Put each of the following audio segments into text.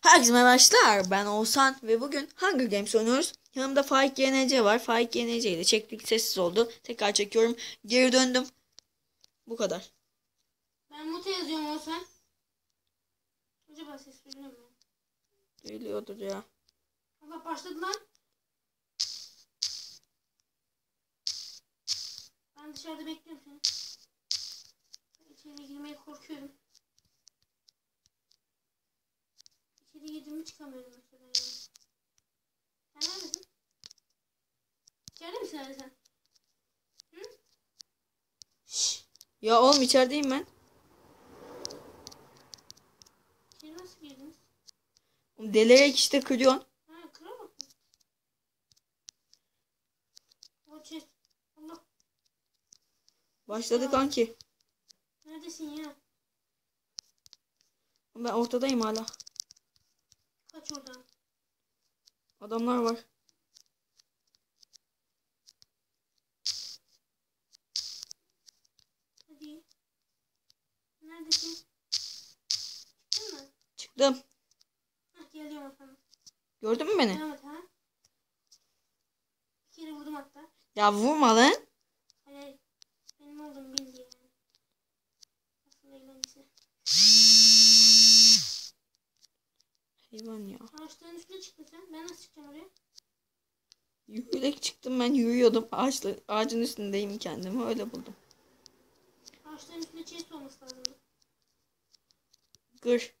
Herkese merhaba arkadaşlar. Ben Oğuzhan ve bugün Hunger Games oynuyoruz. Yanımda Faik YNC var. Faik YNC ile çektik sessiz oldu. Tekrar çekiyorum. Geri döndüm. Bu kadar. Ben mute yazıyorum olsan. Acaba ses duyuluyor mu? Duyuluyordur ya. Allah başladı lan. Ben dışarıda bekliyorum seni. İçeri girmeye korkuyorum. İçeri girdim mi çıkamıyorum mesela yani. Sen neredesin? İçeride misin hala sen? Hı? Şşş. Ya oğlum içerideyim ben. İçeri nasıl girdiniz? Oğlum Delerek işte kırıyorsun. Ha kıramak mı? O chest. Allah. Başladı kanki. Neredesin ya? Ben ortadayım hala. Kaç oradan. Adamlar var. Hadi. Neredesin? Çıktın mı? Çıktım. Hah geliyorum efendim. Gördün mü beni? Evet ha. Bir kere vurdum hatta. Ya vurma lan. Hani benim olduğumu bil diye yani. Asıl eğlencesi. Hayvan ya. Ağaçların üstüne çıktın sen. Ben nasıl çıkacağım oraya? Yürüyerek çıktım ben yürüyordum. Ağaçla, ağacın üstündeyim kendimi öyle buldum. Ağaçların üstünde chest olması lazımdı. Kır.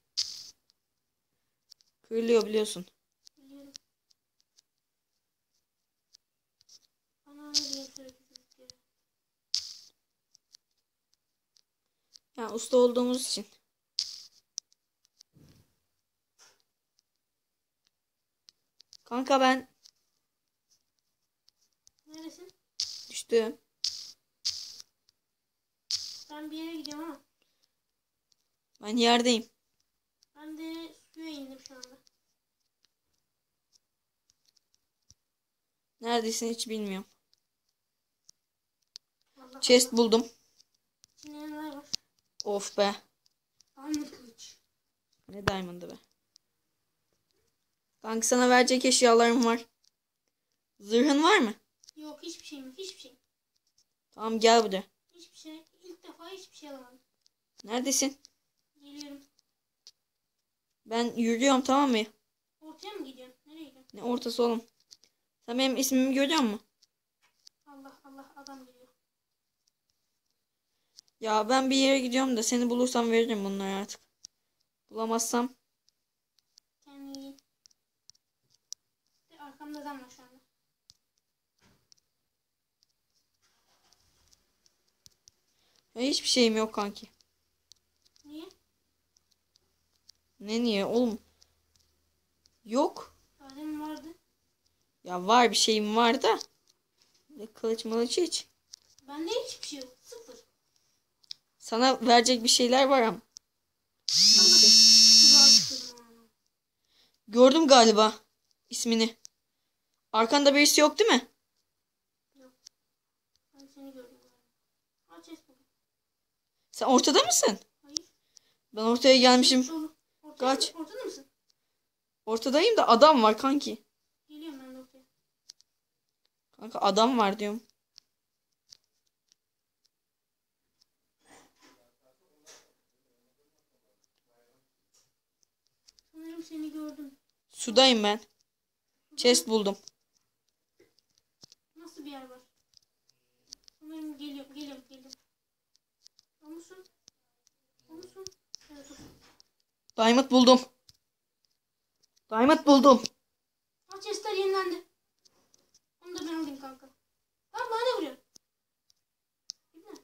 Kırılıyor biliyorsun. Biliyorum. Bana öyle sürekli çocuk ya. Ya usta olduğumuz için. Kanka ben Neredesin? düştüm. Ben bir yere gidiyorum ama. Ben yerdeyim. Ben de suya indim şu anda. Neredesin hiç bilmiyorum. Allah Chest Allah. buldum. İçinde neler var? Of be. Diamond kılıç. Ne diamond'ı be. Kanka sana verecek eşyalarım var. Zırhın var mı? Yok hiçbir şeyim yok. Hiçbir şey. Tamam gel buraya. Hiçbir şey. İlk defa hiçbir şey alamadım. Neredesin? Geliyorum. Ben yürüyorum tamam mı? Ortaya mı gidiyorsun? Nereye gidiyorsun? Ne ortası oğlum? Sen benim ismimi görüyor musun? Allah Allah adam geliyor. Ya ben bir yere gidiyorum da seni bulursam veririm bunları artık. Bulamazsam Kendini iyi. De arkamda adam var şu anda. ya hiçbir şeyim yok kanki. Niye? Ne niye oğlum? Yok. Adem vardı. Ya var bir şeyim var da. Ne kılıç mılıç hiç. Bende hiçbir şey yok. Sıfır. Sana verecek bir şeyler var ama. Gördüm galiba ismini. Arkanda birisi yok değil mi? Ben seni gördüm. Aç es buldum. Sen ortada mısın? Hayır. Ben ortaya gelmişim. Dolu. Ortada, Kaç. Ortada mısın? Ortadayım da adam var kanki. Geliyorum ben ortaya. Kanka adam var diyorum. Sanırım seni gördüm. Sudayım ben. Chest buldum. Bir yer var? Geliyorum, geliyorum, geliyorum. O musun? O musun? Evet. Diamond buldum. Diamond buldum. Aa, chestler yenilendi. Onu da ben alayım kanka. Lan bana ne vuruyor? Gitme.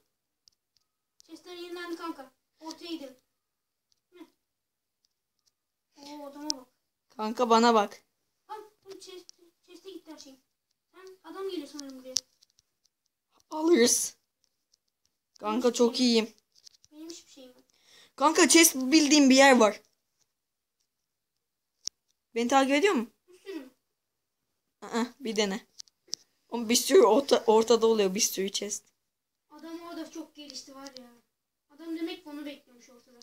Chestler yenilendi kanka. Ortaya gidelim. Oo adama bak. Kanka bana bak. Lan bu chest, chest'e gitti her şey. Sen adam geliyor sanırım buraya. Alırız. Kanka çok iyiyim. Benim hiçbir şeyim yok. Kanka chest bildiğim bir yer var. Beni takip ediyor mu? Bir sürü? Aa, bir dene. Ama bir sürü orta, ortada oluyor bir sürü chest. Adam orada çok gelişti var ya. Adam demek ki onu bekliyormuş ortada.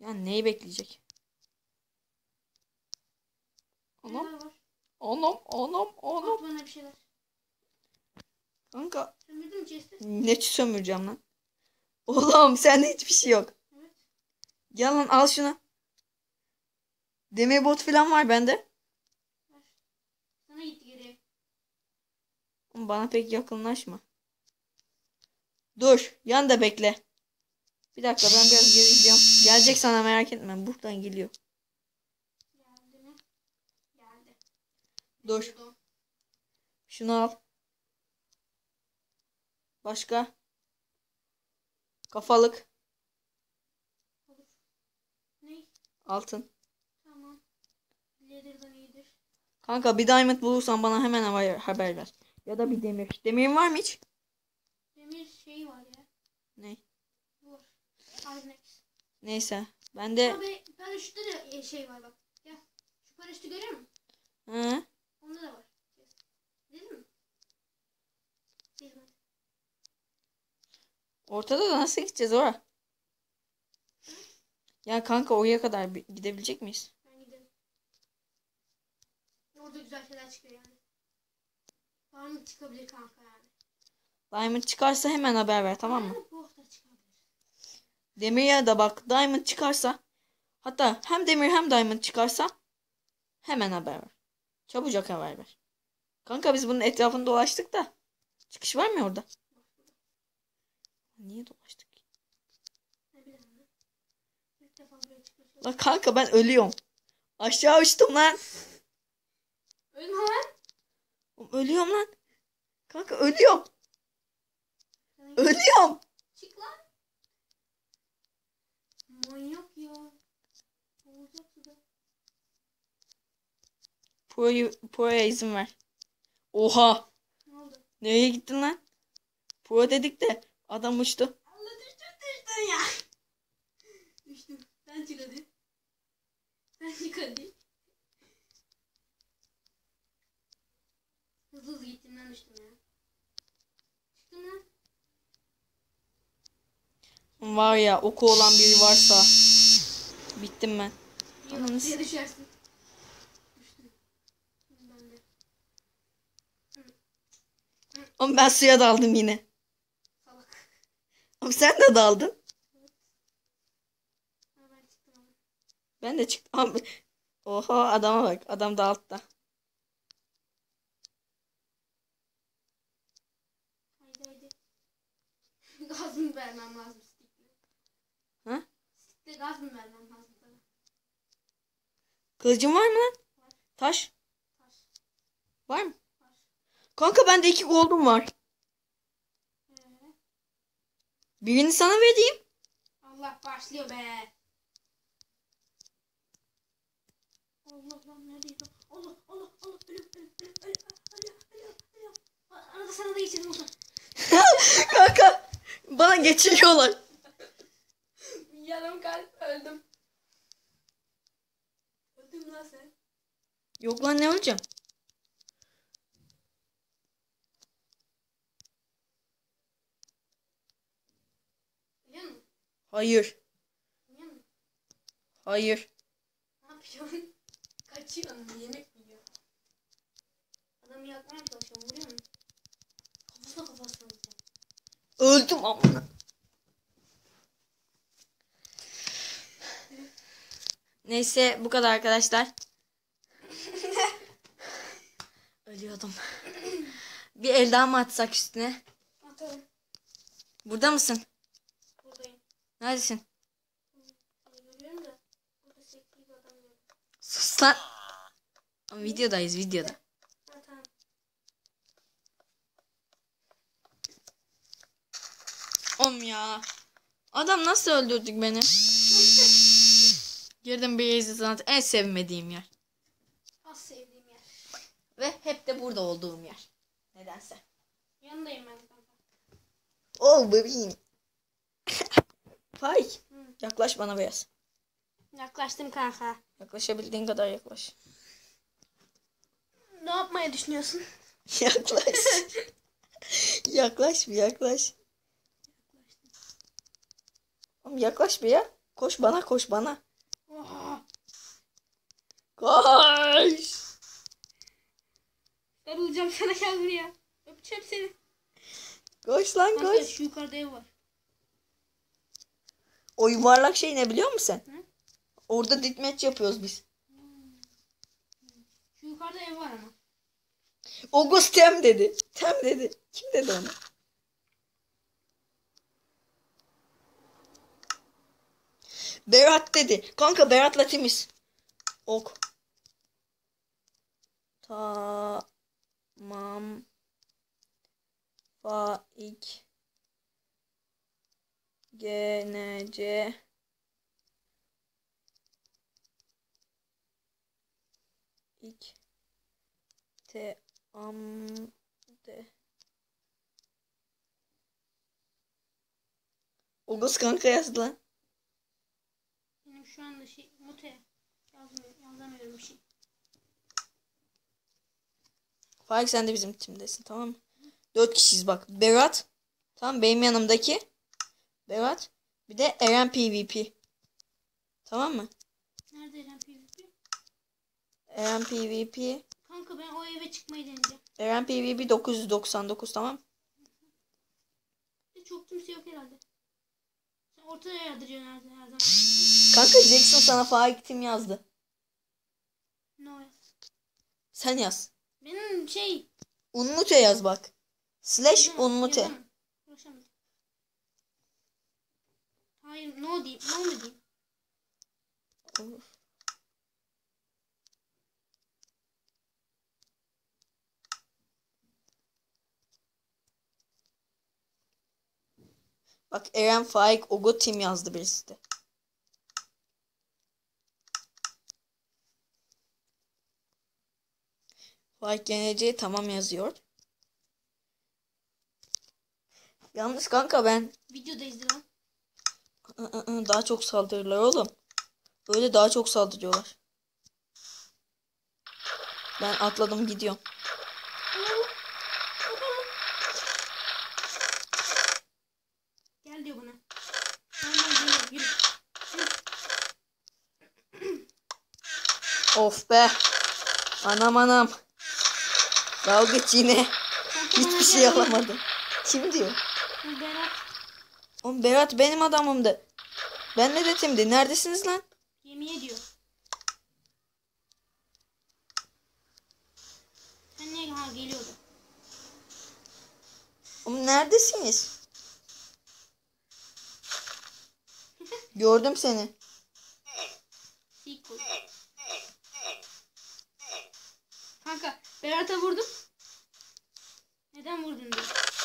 Ya neyi bekleyecek? Neler var? Anam, anam, anam. At bana bir şeyler. Kanka Sömürdün mü chest'i? ne sömüreceğim lan? Oğlum sende hiçbir şey yok. Evet. Gel lan al şunu. Demir bot falan var bende. Sana gitti. Ama Bana pek yakınlaşma. Dur. Yan da bekle. Bir dakika ben biraz geri gidiyorum. Gelecek sana merak etme. Buradan geliyor. Dur. Şunu al. Başka? Kafalık. Ne? Altın. Tamam. Leather'dan iyidir. Kanka bir diamond bulursan bana hemen haber, haber ver. Ya da bir demir. Demirin var mı hiç? Demir şey var ya. Ne? Var. Arnex. Neyse. Ben de... Abi paraşütte de şey var bak. Gel. Şu paraşütü görüyor musun? Hı? Onda da var. Değil mi? Değil mi? Ortada da nasıl gideceğiz oraya? Ya kanka oraya kadar gidebilecek miyiz? Ben gidelim. Orada güzel şeyler çıkıyor yani. Mı çıkabilir kanka yani. Diamond çıkarsa hemen haber ver tamam mı? Demir ya da bak diamond çıkarsa hatta hem demir hem diamond çıkarsa hemen haber ver. Çabucak haber ver. Kanka biz bunun etrafını dolaştık da çıkış var mı orada? Niye dolaştık? La kanka ben ölüyorum. Aşağı uçtum lan. Ölme lan. Ölüyorum lan. Kanka ölüyorum. Ölüyorum. Çık lan. Manyak ya. Pro'yu, Pro'ya izin ver. Oha. Ne oldu? Nereye gittin lan? Pro dedik de adam uçtu. Allah düştün düştün ya. Düştüm. Sen çık hadi. Sen çık hadi. Hızlı hızlı gittim ben düştüm ya. Çıktım lan. Var ya oku olan biri varsa bittim ben. Yok diye düşersin. Düştüm. Ama ben suya daldım yine. Sen de daldın. Ben de çıktım. Ama... Oha adama bak. Adam da altta. Haydi haydi. gaz mı vermem lazım stickle? Ha? Stickle gaz mı vermem lazım sana? Kılıcın var mı lan? Var. Taş. Taş. Var mı? Var. Kanka bende iki gold'um var. Birini sana vereyim. Allah başlıyor be. Allah lan neredeyiz lan? Allah Allah Allah ölüm ölüm ölüm ölüm ölüm ölüm ölüm. Arada sana da geçelim olsun. Kanka bana geçiriyorlar. Yarım kalp öldüm. Öldüm lan sen. Yok lan ne olacağım? Biliyor musun? Hayır. Biliyor musun? Hayır. Ne yapıyorsun? Kaçıyorsun. Yemek mi yiyorsun? Adamı yakmaya çalışıyorum. Vuruyor musun? Kafasına kafasına vuracağım. Öldüm amına. Neyse bu kadar arkadaşlar. Ölüyordum. Bir el daha mı atsak üstüne? Atalım. Burada mısın? Buradayım. Neredesin? Seni görüyorum da. Burada sektiği bir adam yok. Sus lan. Videodayız videoda. Oğlum ya. Adam nasıl öldürdük beni? Girdim bir Sanat en sevmediğim yer. Az sevdiğim yer. Ve hep de burada olduğum yer. Nedense. Yanındayım ben. Ol bebeğim. Hay. Hı. Yaklaş bana beyaz. Yaklaştım kanka. Yaklaşabildiğin kadar yaklaş. Ne yapmayı düşünüyorsun? Yaklaş. yaklaş bir yaklaş. Oğlum yaklaş bir ya. Koş bana koş bana. Oha. Koş. Sarılacağım sana gel buraya. Öpeceğim seni. Koş lan koş. şu yukarıda ev var. O yuvarlak şey ne biliyor musun sen? Hı? Orada ditmeç yapıyoruz biz. Şu yukarıda ev var ama. Oguz tem dedi. Tem dedi. Kim dedi onu? Berat dedi. Kanka Berat'la temiz. Ok. Tamam. Faik. GNC. İk. Te am de. Oguz kanka yazdı lan. Benim şu anda şey mute yazmıyor, yazamıyorum bir şey. Faik sen de bizim timdesin tamam mı? Dört kişiyiz bak. Berat. Tamam benim yanımdaki. Berat. Bir de Eren PvP. Tamam mı? Nerede Eren PvP? Eren PvP. Kanka ben o eve çıkmayı deneyeceğim. Eren PvP 999 tamam. Çok kimse yok herhalde. Sen ortaya yardıracaksın her, her zaman. Kanka Jackson sana Faik tim yazdı. No. Sen yaz. Benim şey. Unmute yaz bak. Slash unmute. yazamam. Hayır no diyeyim. No mu diyeyim? Bak Eren Faik Ogo tim yazdı birisi de. Faik GNC tamam yazıyor. Yalnız kanka ben Videodayız lan. Daha çok saldırırlar oğlum. Öyle daha çok saldırıyorlar. Ben atladım gidiyorum. Gel diyor bana. Of be. Anam anam. Dalgıç yine hiçbir şey gel. alamadı. Kim diyor? Berat Oğlum Berat benim adamımdı. Ben ne dedim Neredesiniz lan? yemeğe diyor. Sen niye ha geliyordu? Oğlum neredesiniz? Gördüm seni. Kanka Berat'a vurdum. Neden vurdun diyor.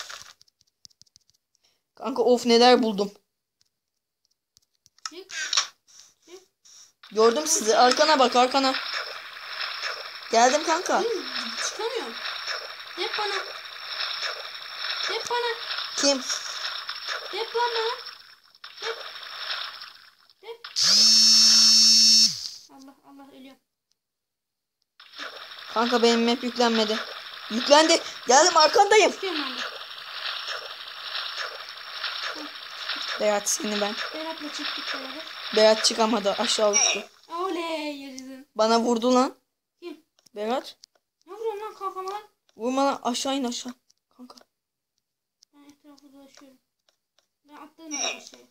Kanka of neler buldum. Çık. Çık. Gördüm sizi. Arkana bak arkana. Geldim kanka. Çıkamıyorum. Dep bana. Dep bana. Kim? Dep lan bana. Dep. Dep. Allah Allah ölüyorum. Kanka benim map yüklenmedi. Yüklendi. Geldim arkandayım. Çıkıyorum ben de. Berat seni ben. Berat'la çıktık beraber. Berat çıkamadı. Aşağı uçtu. Oley yaşasın. Bana vurdu lan. Kim? Berat. Ne vuruyorsun lan kafama lan? Vurma lan. Aşağı in aşağı. Kanka. Ben etrafı dolaşıyorum. Ben atladım bir aşağıya.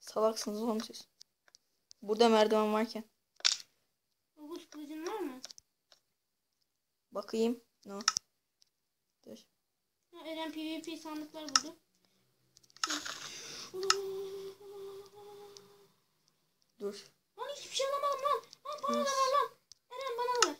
Salaksınız oğlum siz. Burada merdiven varken. Obuz kılıcın var mı? Bakayım. No. Dur. Ha, Eren PvP sandıklar buldu. Dur. Lan hiçbir şey alamadım lan. Lan bana da ver lan. Eren bana da ver.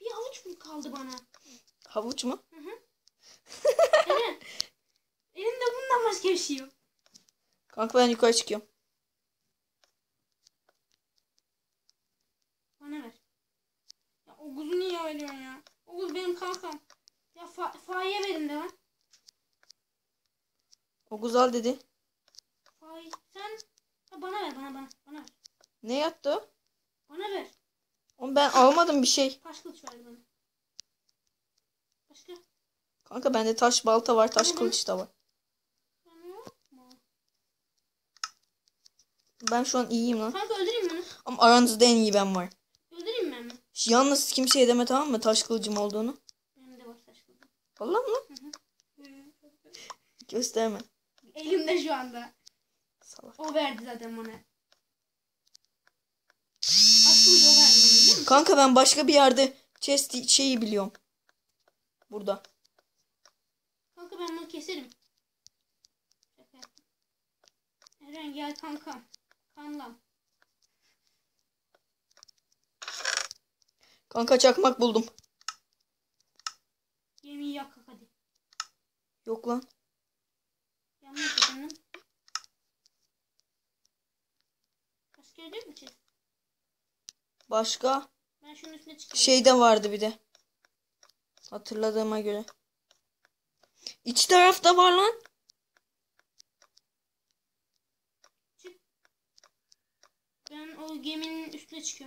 Bir avuç mu kaldı bana? Havuç mu? Eren. Elimde bundan başka bir şey yok. Kanka ben yukarı çıkıyorum. Bana ver. Ya Oguz'u niye veriyorsun ya? Oguz benim kankam. Ya fa Fa'ya verin de lan. O güzel dedi. Fa'yı sen ha, bana ver bana bana bana ver. Ne yattı o? Bana ver. Oğlum ben almadım bir şey. Taş kılıç ver bana. Başka? Kanka bende taş balta var, taş Hı hı. kılıç da var. Bana yok mu? Ben şu an iyiyim lan. Kanka öldüreyim mi. Ama aranızda en iyi ben var. Öldüreyim mi ben mi? Yalnız kimseye deme tamam mı taş kılıcım olduğunu. Benim de var taş kılıç. Vallahi mı lan? Gösterme. Elimde şu anda. Salak. O verdi zaten bana. O verdi? Kanka ben başka bir yerde chest şeyi biliyorum. Burada. Kanka ben bunu keserim. Eren gel kankam. Kanlam. Kanka çakmak buldum. Gemiyi yak hadi. Yok lan. Yanlış efendim. Başka yerde mu chest? Başka Ben şunun üstüne çıkıyorum. şey de vardı bir de. Hatırladığıma göre. İç tarafta var lan. O geminin üstüne çıkıyorum.